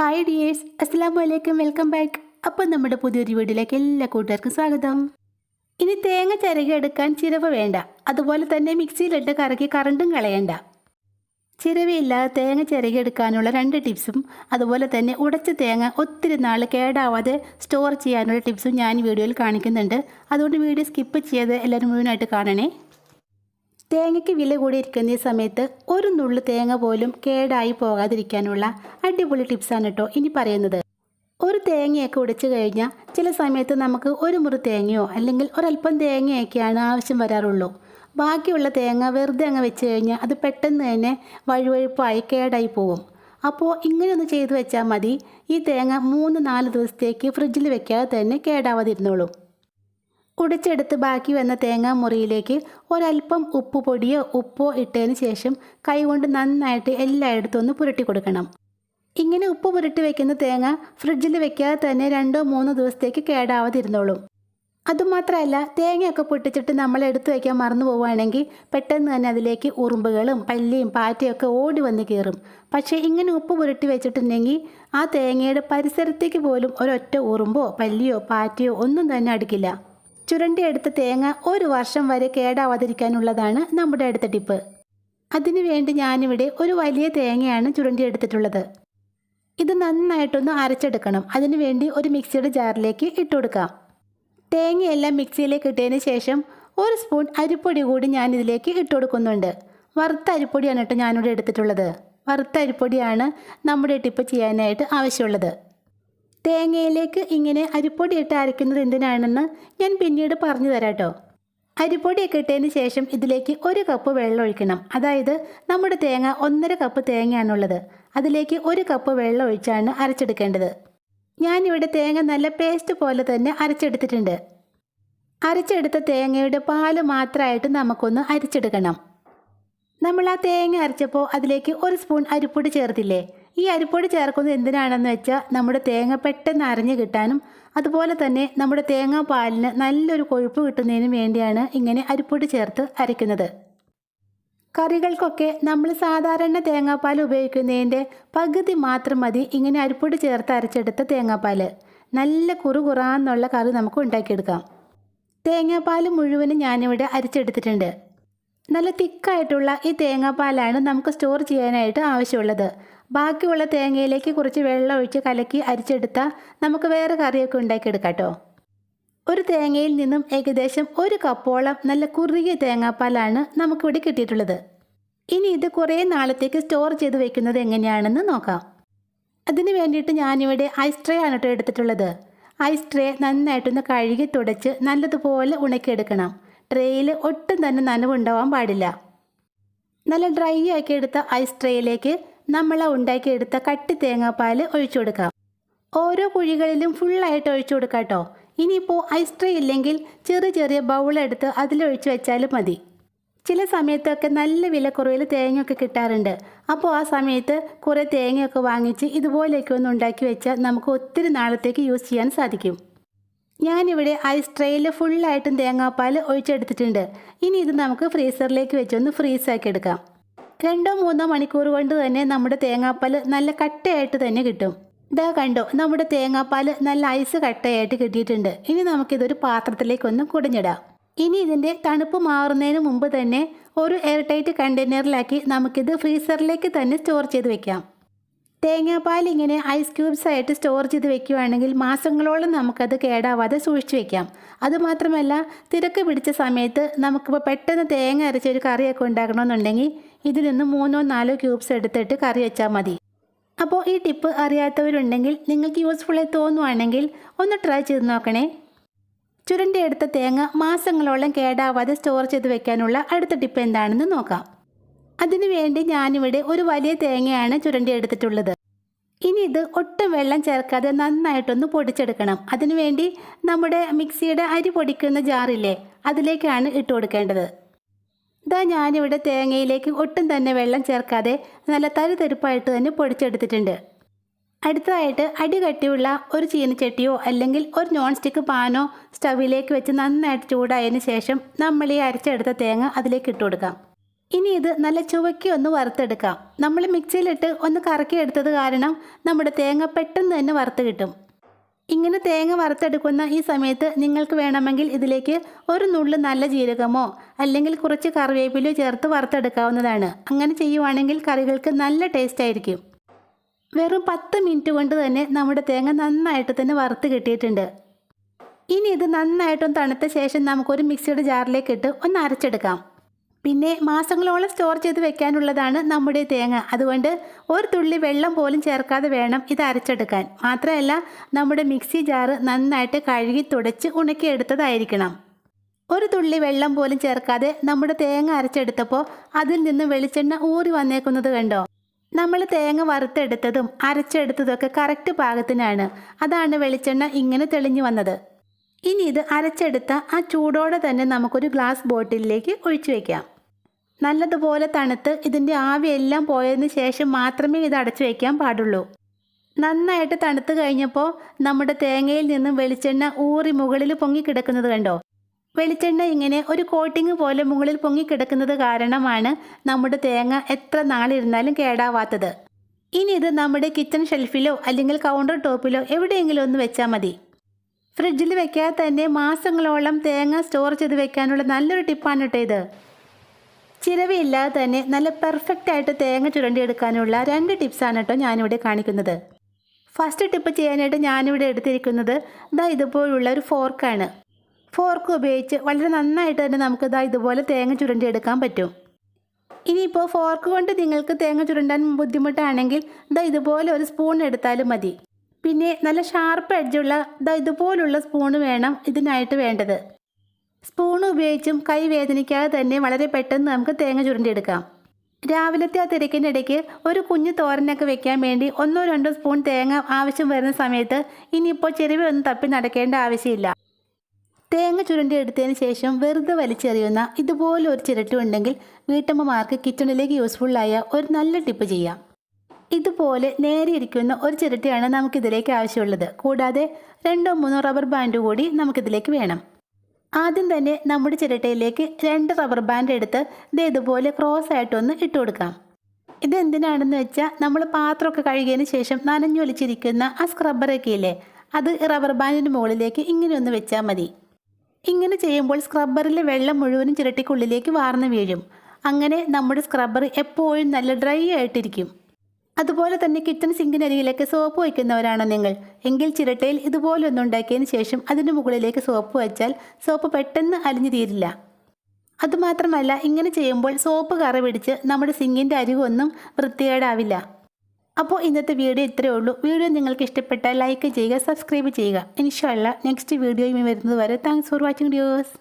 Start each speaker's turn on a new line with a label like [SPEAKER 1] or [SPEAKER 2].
[SPEAKER 1] Hi dears അസ്സാം വലൈക്കും welcome back അപ്പം നമ്മുടെ പുതിയൊരു വീട്ടിലേക്ക് എല്ലാ കൂട്ടുകാർക്കും സ്വാഗതം. ഇനി തേങ്ങ ചിരകെടുക്കാൻ ചിരവ് വേണ്ട. അതുപോലെ തന്നെ മിക്സിയിലിട്ട് കറക്കി കറണ്ടും കളയണ്ട. ചിരവയില്ലാതെ തേങ്ങ ചിരകെടുക്കാനുള്ള രണ്ട് ടിപ്സും അതുപോലെ തന്നെ ഉടച്ച തേങ്ങ ഒത്തിരി നാൾ കേടാവാതെ സ്റ്റോർ ചെയ്യാനുള്ള ടിപ്സും ഞാൻ വീഡിയോയിൽ കാണിക്കുന്നുണ്ട്. അതുകൊണ്ട് വീഡിയോ സ്കിപ്പ് ചെയ്ത് എല്ലാവരും മുഴുവനായിട്ട് കാണണേ. തേങ്ങയ്ക്ക് വില കൂടിയിരിക്കുന്ന ഈ സമയത്ത് ഒരു നുള്ളു തേങ്ങ പോലും കേടായി പോകാതിരിക്കാനുള്ള അടിപൊളി ടിപ്സാണ് കേട്ടോ ഇനി പറയുന്നത്. ഒരു തേങ്ങയൊക്കെ ഉടച്ചു കഴിഞ്ഞാൽ ചില സമയത്ത് നമുക്ക് ഒരു മുറി തേങ്ങയോ അല്ലെങ്കിൽ ഒരല്പം തേങ്ങയൊക്കെയാണ് ആവശ്യം വരാറുള്ളൂ. ബാക്കിയുള്ള തേങ്ങ വെറുതെ അങ്ങ് വെച്ച് കഴിഞ്ഞാൽ അത് പെട്ടെന്ന് തന്നെ വഴുവഴുപ്പായി കേടായി പോകും. അപ്പോൾ ഇങ്ങനെ ഒന്ന് ചെയ്തു വെച്ചാൽ മതി. ഈ തേങ്ങ മൂന്ന് നാല് ദിവസത്തേക്ക് ഫ്രിഡ്ജിൽ വെക്കാതെ തന്നെ കേടാവാതിരുന്നോളും. ഉടച്ചെടുത്ത് ബാക്കി വന്ന തേങ്ങാ മുറിയിലേക്ക് ഒരല്പം ഉപ്പ് പൊടിയോ ഉപ്പോ ഇട്ടതിന് ശേഷം കൈകൊണ്ട് നന്നായിട്ട് എല്ലായിടത്തും ഒന്ന് പുരട്ടി കൊടുക്കണം. ഇങ്ങനെ ഉപ്പ് പുരട്ടി വെക്കുന്ന തേങ്ങ ഫ്രിഡ്ജിൽ വെക്കാതെ തന്നെ രണ്ടോ മൂന്നോ ദിവസത്തേക്ക് കേടാവാതിരുന്നോളും. അതുമാത്രമല്ല തേങ്ങയൊക്കെ പൊട്ടിച്ചിട്ട് നമ്മൾ എടുത്തു വയ്ക്കാൻ മറന്നു പോവുകയാണെങ്കിൽ പെട്ടെന്ന് തന്നെ അതിലേക്ക് ഉറുമ്പുകളും പല്ലിയും പാറ്റയും ഒക്കെ ഓടി വന്ന് കയറും. പക്ഷേ ഇങ്ങനെ ഉപ്പ് പുരട്ടി വെച്ചിട്ടുണ്ടെങ്കിൽ ആ തേങ്ങയുടെ പരിസരത്തേക്ക് പോലും ഒരൊറ്റ ഉറുമ്പോ പല്ലിയോ പാറ്റയോ ഒന്നും തന്നെ അടുക്കില്ല. ചുരണ്ടിയെടുത്ത തേങ്ങ ഒരു വർഷം വരെ കേടാവാതിരിക്കാനുള്ളതാണ് നമ്മുടെ അടുത്ത ടിപ്പ്. അതിനുവേണ്ടി ഞാനിവിടെ ഒരു വലിയ തേങ്ങയാണ് ചുരണ്ടിയെടുത്തിട്ടുള്ളത്. ഇത് നന്നായിട്ടൊന്ന് അരച്ചെടുക്കണം. അതിനു വേണ്ടി ഒരു മിക്സിയുടെ ജാറിലേക്ക് ഇട്ട് കൊടുക്കാം. തേങ്ങയെല്ലാം മിക്സിയിലേക്ക് ഇട്ടതിന് ശേഷം ഒരു സ്പൂൺ അരിപ്പൊടി കൂടി ഞാൻ ഇതിലേക്ക് ഇട്ട് കൊടുക്കുന്നുണ്ട്. വറുത്ത അരിപ്പൊടിയാണ് കേട്ടോ ഞാനിവിടെ എടുത്തിട്ടുള്ളത്. വറുത്ത അരിപ്പൊടിയാണ് നമ്മുടെ ടിപ്പ് ചെയ്യാനായിട്ട് ആവശ്യമുള്ളത്. തേങ്ങയിലേക്ക് ഇങ്ങനെ അരിപ്പൊടി ഇട്ട് അരയ്ക്കുന്നത് എന്തിനാണെന്ന് ഞാൻ പിന്നീട് പറഞ്ഞു തരാം കേട്ടോ അരിപ്പൊടിയൊക്കെ ഇട്ടതിന് ശേഷം ഇതിലേക്ക് ഒരു കപ്പ് വെള്ളം ഒഴിക്കണം. അതായത് നമ്മുടെ തേങ്ങ ഒന്നര കപ്പ് തേങ്ങയാണുള്ളത്. അതിലേക്ക് ഒരു കപ്പ് വെള്ളം ഒഴിച്ചാണ് അരച്ചെടുക്കേണ്ടത്. ഞാനിവിടെ തേങ്ങ നല്ല പേസ്റ്റ് പോലെ തന്നെ അരച്ചെടുത്തിട്ടുണ്ട്. അരച്ചെടുത്ത തേങ്ങയുടെ പാൽ മാത്രമായിട്ട് നമുക്കൊന്ന് അരച്ചെടുക്കണം. നമ്മൾ ആ തേങ്ങ അരച്ചപ്പോൾ അതിലേക്ക് ഒരു സ്പൂൺ അരിപ്പൊടി ചേർത്തില്ലേ? ഈ അരിപ്പൊടി ചേർക്കുന്നത് എന്തിനാണെന്ന് വെച്ചാൽ നമ്മുടെ തേങ്ങ പെട്ടെന്ന് അരഞ്ഞു കിട്ടാനും അതുപോലെ തന്നെ നമ്മുടെ തേങ്ങാ പാലിന് നല്ലൊരു കൊഴുപ്പ് കിട്ടുന്നതിനും വേണ്ടിയാണ് ഇങ്ങനെ അരിപ്പൊടി ചേർത്ത് അരയ്ക്കുന്നത്. കറികൾക്കൊക്കെ നമ്മൾ സാധാരണ തേങ്ങാപ്പാൽ ഉപയോഗിക്കുന്നതിന്റെ പകുതി മാത്രം മതി ഇങ്ങനെ അരിപ്പൊടി ചേർത്ത് അരച്ചെടുത്ത തേങ്ങാപ്പാൽ നല്ല കുറുകുറാന്നുള്ള കറി നമുക്ക് ഉണ്ടാക്കിയെടുക്കാം. തേങ്ങാപ്പാൽ മുഴുവനും ഞാനിവിടെ അരച്ചെടുത്തിട്ടുണ്ട്. നല്ല തിക്കായിട്ടുള്ള ഈ തേങ്ങാപ്പാലാണ് നമുക്ക് സ്റ്റോർ ചെയ്യാനായിട്ട് ആവശ്യമുള്ളത്. ബാക്കിയുള്ള തേങ്ങയിലേക്ക് കുറച്ച് വെള്ളം ഒഴിച്ച് കലക്കി അരിച്ചെടുത്താൽ നമുക്ക് വേറെ കറിയൊക്കെ ഉണ്ടാക്കിയെടുക്കാം കേട്ടോ ഒരു തേങ്ങയിൽ നിന്നും ഏകദേശം ഒരു കപ്പോളം നല്ല കുറുകിയ തേങ്ങാപ്പാലാണ് നമുക്കിവിടെ കിട്ടിയിട്ടുള്ളത്. ഇനി ഇത് കുറേ നാളത്തേക്ക് സ്റ്റോർ ചെയ്ത് വെക്കുന്നത് എങ്ങനെയാണെന്ന് നോക്കാം. അതിന് വേണ്ടിയിട്ട് ഞാനിവിടെ ഐസ് ട്രേ ആണ് കേട്ടോ എടുത്തിട്ടുള്ളത്. ഐസ് ട്രേ നന്നായിട്ടൊന്ന് കഴുകി തുടച്ച് നല്ലതുപോലെ ഉണക്കിയെടുക്കണം. ട്രേയിൽ ഒട്ടും തന്നെ നനവുണ്ടാവാൻ പാടില്ല. നല്ല ഡ്രൈ ആക്കി എടുത്ത ഐസ് ട്രേയിലേക്ക് നമ്മൾ ഉണ്ടാക്കിയെടുത്ത കട്ടി തേങ്ങാപ്പാൽ ഒഴിച്ചു കൊടുക്കാം. ഓരോ കുഴികളിലും ഫുള്ളായിട്ട് ഒഴിച്ചു കൊടുക്കാം കേട്ടോ ഇനിയിപ്പോൾ ഐസ് ട്രേ ഇല്ലെങ്കിൽ ചെറിയ ചെറിയ ബൗളെടുത്ത് അതിലൊഴിച്ച് വെച്ചാലും മതി. ചില സമയത്തൊക്കെ നല്ല വിലക്കുറവിൽ തേങ്ങയൊക്കെ കിട്ടാറുണ്ട്. അപ്പോൾ ആ സമയത്ത് കുറേ തേങ്ങയൊക്കെ വാങ്ങിച്ച് ഇതുപോലെയൊക്കെ ഒന്ന് ഉണ്ടാക്കി വെച്ചാൽ നമുക്ക് ഒത്തിരി നാളത്തേക്ക് യൂസ് ചെയ്യാൻ സാധിക്കും. ഞാനിവിടെ ഐസ് ട്രേയിൽ ഫുള്ളായിട്ടും തേങ്ങാപ്പാൽ ഒഴിച്ചെടുത്തിട്ടുണ്ട്. ഇനി ഇത് നമുക്ക് ഫ്രീസറിലേക്ക് വെച്ചൊന്ന് ഫ്രീസാക്കി എടുക്കാം. രണ്ടോ മൂന്നോ മണിക്കൂർ കൊണ്ട് തന്നെ നമ്മുടെ തേങ്ങാപ്പാൽ നല്ല കട്ടയായിട്ട് തന്നെ കിട്ടും. ഇതാ കണ്ടോ നമ്മുടെ തേങ്ങാപ്പാൽ നല്ല ഐസ് കട്ടയായിട്ട് കിട്ടിയിട്ടുണ്ട്. ഇനി നമുക്കിതൊരു പാത്രത്തിലേക്കൊന്ന് കുടഞ്ഞിടാം. ഇനി ഇതിന്റെ തണുപ്പ് മാറുന്നതിന് മുമ്പ് തന്നെ ഒരു എയർടൈറ്റ് കണ്ടെയ്നറിലാക്കി നമുക്കിത് ഫ്രീസറിലേക്ക് തന്നെ സ്റ്റോർ ചെയ്ത് വെക്കാം. തേങ്ങാപ്പാൽ ഇങ്ങനെ ഐസ് ക്യൂബ്സ് ആയിട്ട് സ്റ്റോർ ചെയ്ത് വെക്കുകയാണെങ്കിൽ മാസങ്ങളോളം നമുക്കത് കേടാവാതെ സൂക്ഷിച്ചു വെക്കാം. അതുമാത്രമല്ല തിരക്ക് പിടിച്ച സമയത്ത് നമുക്കിപ്പോൾ പെട്ടെന്ന് തേങ്ങ അരച്ച ഒരു കറിയൊക്കെ ഉണ്ടാക്കണമെന്നുണ്ടെങ്കിൽ ഇതിൽ നിന്ന് മൂന്നോ നാലോ ക്യൂബ്സ് എടുത്തിട്ട് കറി വെച്ചാൽ മതി. അപ്പോൾ ഈ ടിപ്പ് അറിയാത്തവരുണ്ടെങ്കിൽ നിങ്ങൾക്ക് യൂസ്ഫുള്ളായി തോന്നുവാണെങ്കിൽ ഒന്ന് ട്രൈ ചെയ്ത് നോക്കണേ. ചുരണ്ടി എടുത്ത തേങ്ങ മാസങ്ങളോളം കേടാവാതെ സ്റ്റോർ ചെയ്ത് വെക്കാനുള്ള അടുത്ത ടിപ്പ് എന്താണെന്ന് നോക്കാം. അതിനുവേണ്ടി ഞാനിവിടെ ഒരു വലിയ തേങ്ങയാണ് ചുരണ്ടി എടുത്തിട്ടുള്ളത്. ഇനി ഇത് ഒട്ടും വെള്ളം ചേർക്കാതെ നന്നായിട്ടൊന്ന് പൊടിച്ചെടുക്കണം. അതിനുവേണ്ടി നമ്മുടെ മിക്സിയുടെ അരി പൊടിക്കുന്ന ജാറില്ലേ അതിലേക്കാണ് ഇട്ട് കൊടുക്കേണ്ടത്. ഇതാ ഞാനിവിടെ തേങ്ങയിലേക്ക് ഒട്ടും തന്നെ വെള്ളം ചേർക്കാതെ നല്ല തരിതരിപ്പായിട്ട് തന്നെ പൊടിച്ചെടുത്തിട്ടുണ്ട്. അടുത്തതായിട്ട് അടി കട്ടിയുള്ള ഒരു ചീനച്ചട്ടിയോ അല്ലെങ്കിൽ ഒരു നോൺ സ്റ്റിക്ക് പാനോ സ്റ്റവിലേക്ക് വെച്ച് നന്നായിട്ട് ചൂടായതിന് ശേഷം നമ്മൾ ഈ അരച്ചെടുത്ത തേങ്ങ അതിലേക്ക് ഇട്ട് കൊടുക്കാം. ഇനി ഇത് നല്ല ചുവക്കി ഒന്ന് വറുത്തെടുക്കാം. നമ്മൾ മിക്സിയിലിട്ട് ഒന്ന് കറക്കിയെടുത്തത് കാരണം നമ്മുടെ തേങ്ങ പെട്ടെന്ന് തന്നെ വറുത്ത് കിട്ടും. ഇങ്ങനെ തേങ്ങ വറുത്തെടുക്കുന്ന ഈ സമയത്ത് നിങ്ങൾക്ക് വേണമെങ്കിൽ ഇതിലേക്ക് ഒരു നുള്ള് നല്ല ജീരകമോ അല്ലെങ്കിൽ കുറച്ച് കറിവേപ്പിലോ ചേർത്ത് വറുത്തെടുക്കാവുന്നതാണ്. അങ്ങനെ ചെയ്യുവാണെങ്കിൽ കറികൾക്ക് നല്ല ടേസ്റ്റ് ആയിരിക്കും. വെറും പത്ത് മിനിറ്റ് കൊണ്ട് തന്നെ നമ്മുടെ തേങ്ങ നന്നായിട്ട് തന്നെ വറുത്ത് കിട്ടിയിട്ടുണ്ട്. ഇനി ഇത് നന്നായിട്ടും തണുത്ത ശേഷം നമുക്കൊരു മിക്സിയുടെ ജാറിലേക്ക് ഇട്ട് ഒന്ന് അരച്ചെടുക്കാം. പിന്നെ മാസങ്ങളോളം സ്റ്റോർ ചെയ്ത് വെക്കാനുള്ളതാണ് നമ്മുടെ തേങ്ങ. അതുകൊണ്ട് ഒരു തുള്ളി വെള്ളം പോലും ചേർക്കാതെ വേണം ഇത് അരച്ചെടുക്കാൻ. മാത്രമല്ല നമ്മുടെ മിക്സി ജാറ് നന്നായിട്ട് കഴുകി തുടച്ച് ഉണക്കിയെടുത്തതായിരിക്കണം ഒരു തുള്ളി വെള്ളം പോലും ചേർക്കാതെ നമ്മുടെ തേങ്ങ അരച്ചെടുത്തപ്പോൾ അതിൽ നിന്ന് വെളിച്ചെണ്ണ ഊറി വന്നേക്കുന്നത് കണ്ടോ? നമ്മൾ തേങ്ങ വറുത്തെടുത്തതും അരച്ചെടുത്തതൊക്കെ കറക്റ്റ് പാകത്തിനാണ്. അതാണ് വെളിച്ചെണ്ണ ഇങ്ങനെ തെളിഞ്ഞു വന്നത്. ഇനി ഇത് അരച്ചെടുത്ത ആ ചൂടോടെ തന്നെ നമുക്കൊരു ഗ്ലാസ് ബോട്ടിലിലേക്ക് ഒഴിച്ചു വയ്ക്കാം നല്ലതുപോലെ തണുത്ത് ഇതിന്റെ ആവിയെല്ലാം പോയതിന് ശേഷം മാത്രമേ ഇത് അടച്ചു വയ്ക്കാൻ പാടുള്ളൂ. നന്നായിട്ട് തണുത്ത് കഴിഞ്ഞപ്പോൾ നമ്മുടെ തേങ്ങയിൽ നിന്നും വെളിച്ചെണ്ണ ഊറി മുകളിൽ പൊങ്ങിക്കിടക്കുന്നത് കണ്ടോ? വെളിച്ചെണ്ണ ഇങ്ങനെ ഒരു കോട്ടിങ് പോലെ മുകളിൽ പൊങ്ങിക്കിടക്കുന്നത് കാരണമാണ് നമ്മുടെ തേങ്ങ എത്ര നാളിരുന്നാലും കേടാവാത്തത്. ഇനി ഇത് നമ്മുടെ കിച്ചൺ ഷെൽഫിലോ അല്ലെങ്കിൽ കൗണ്ടർ ടോപ്പിലോ എവിടെയെങ്കിലും ഒന്ന് വെച്ചാൽ മതി. ഫ്രിഡ്ജിൽ വെക്കാതെ തന്നെ മാസങ്ങളോളം തേങ്ങ സ്റ്റോർ ചെയ്ത് വെക്കാനുള്ള നല്ലൊരു ടിപ്പാണ് കേട്ടോ ഇത്. ചിലവില്ലാതെ തന്നെ നല്ല പെർഫെക്റ്റ് ആയിട്ട് തേങ്ങ ചുരണ്ടിയെടുക്കാനുള്ള രണ്ട് ടിപ്സാണ് കേട്ടോ ഞാനിവിടെ കാണിക്കുന്നത്. ഫസ്റ്റ് ടിപ്പ് ചെയ്യാനായിട്ട് ഞാനിവിടെ എടുത്തിരിക്കുന്നത് ഇതാ ഇതുപോലുള്ള ഒരു ഫോർക്കാണ് ഫോർക്ക് ഉപയോഗിച്ച് വളരെ നന്നായിട്ട് തന്നെ നമുക്ക് ഇതാ ഇതുപോലെ തേങ്ങ ചുരണ്ടിയെടുക്കാൻ പറ്റും. ഇനിയിപ്പോൾ ഫോർക്ക് കൊണ്ട് നിങ്ങൾക്ക് തേങ്ങ ചുരണ്ടാൻ ബുദ്ധിമുട്ടാണെങ്കിൽ ഇതാ ഇതുപോലെ ഒരു സ്പൂൺ എടുത്താലും മതി. പിന്നെ നല്ല ഷാർപ്പ് എഡ്ജുള്ള ഇതാ ഇതുപോലുള്ള സ്പൂൺ വേണം ഇതിനായിട്ട് വേണ്ടത്. സ്പൂൺ ഉപയോഗിച്ചും കൈ വേദനിക്കാതെ തന്നെ വളരെ പെട്ടെന്ന് നമുക്ക് തേങ്ങ ചുരണ്ടിയെടുക്കാം. രാവിലത്തെ ആ തിരക്കിന്റെ ഇടയ്ക്ക് ഒരു കുഞ്ഞു തോരനൊക്കെ വെക്കാൻ വേണ്ടി ഒന്നോ രണ്ടോ സ്പൂൺ തേങ്ങ ആവശ്യം വരുന്ന സമയത്ത് ഇനിയിപ്പോൾ ചെരുവ ഒന്നും തപ്പി നടക്കേണ്ട ആവശ്യമില്ല. തേങ്ങ ചുരണ്ടി എടുത്തതിന് ശേഷം വെറുതെ വലിച്ചെറിയുന്ന ഇതുപോലെ ഒരു ചിരട്ട ഉണ്ടെങ്കിൽ വീട്ടമ്മമാർക്ക് കിച്ചണിലേക്ക് യൂസ്ഫുള്ളായ ഒരു നല്ല ടിപ്പ് ചെയ്യാം. ഇതുപോലെ നേരെ ഇരിക്കുന്ന ഒരു ചിരട്ടയാണ് നമുക്കിതിലേക്ക് ആവശ്യമുള്ളത്. കൂടാതെ രണ്ടോ മൂന്നോ റബ്ബർ ബാൻഡ് കൂടി നമുക്കിതിലേക്ക് വേണം. ആദ്യം തന്നെ നമ്മുടെ ചിരട്ടയിലേക്ക് രണ്ട് റബ്ബർ ബാൻഡ് എടുത്ത് ഇത് ഇതുപോലെ ക്രോസ് ആയിട്ടൊന്ന് ഇട്ട് കൊടുക്കാം. ഇതെന്തിനാണെന്ന് വെച്ചാൽ നമ്മൾ പാത്രമൊക്കെ കഴുകിയതിന് ശേഷം നനഞ്ഞൊലിച്ചിരിക്കുന്ന ആ സ്ക്രബ്ബറൊക്കെ ഇല്ലേ അത് റബ്ബർ ബാൻഡിന്റെ മുകളിലേക്ക് ഇങ്ങനെ ഒന്ന് വെച്ചാൽ മതി. ഇങ്ങനെ ചെയ്യുമ്പോൾ സ്ക്രബ്ബറിലെ വെള്ളം മുഴുവനും ചിരട്ടിക്കുള്ളിലേക്ക് വാർന്നു വീഴും. അങ്ങനെ നമ്മുടെ സ്ക്രബ്ബർ എപ്പോഴും നല്ല ഡ്രൈ ആയിട്ടിരിക്കും. അതുപോലെ തന്നെ കിച്ചൺ സിങ്കിനരികിലൊക്കെ സോപ്പ് വയ്ക്കുന്നവരാണോ നിങ്ങൾ. എങ്കിൽ ചിരട്ടയിൽ ഇതുപോലെ ഒന്ന് ഉണ്ടാക്കിയതിന് ശേഷം അതിന് മുകളിലേക്ക് സോപ്പ് വെച്ചാൽ സോപ്പ് പെട്ടെന്ന് അലിഞ്ഞു തീരില്ല. അതുമാത്രമല്ല ഇങ്ങനെ ചെയ്യുമ്പോൾ സോപ്പ് കറ പിടിച്ച് നമ്മുടെ സിങ്കിന്റെ അരികൊന്നും വൃത്തികേടാവില്ല. അപ്പോൾ ഇന്നത്തെ വീഡിയോ ഇത്രയേ ഉള്ളൂ. വീഡിയോ നിങ്ങൾക്ക് ഇഷ്ടപ്പെട്ടാൽ ലൈക്ക് ചെയ്യുക സബ്സ്ക്രൈബ് ചെയ്യുക. ഇൻഷാല്ല നെക്സ്റ്റ് വീഡിയോയും വരുന്നത് വരെ താങ്ക്സ് ഫോർ വാച്ചിങ് വീഡിയോസ്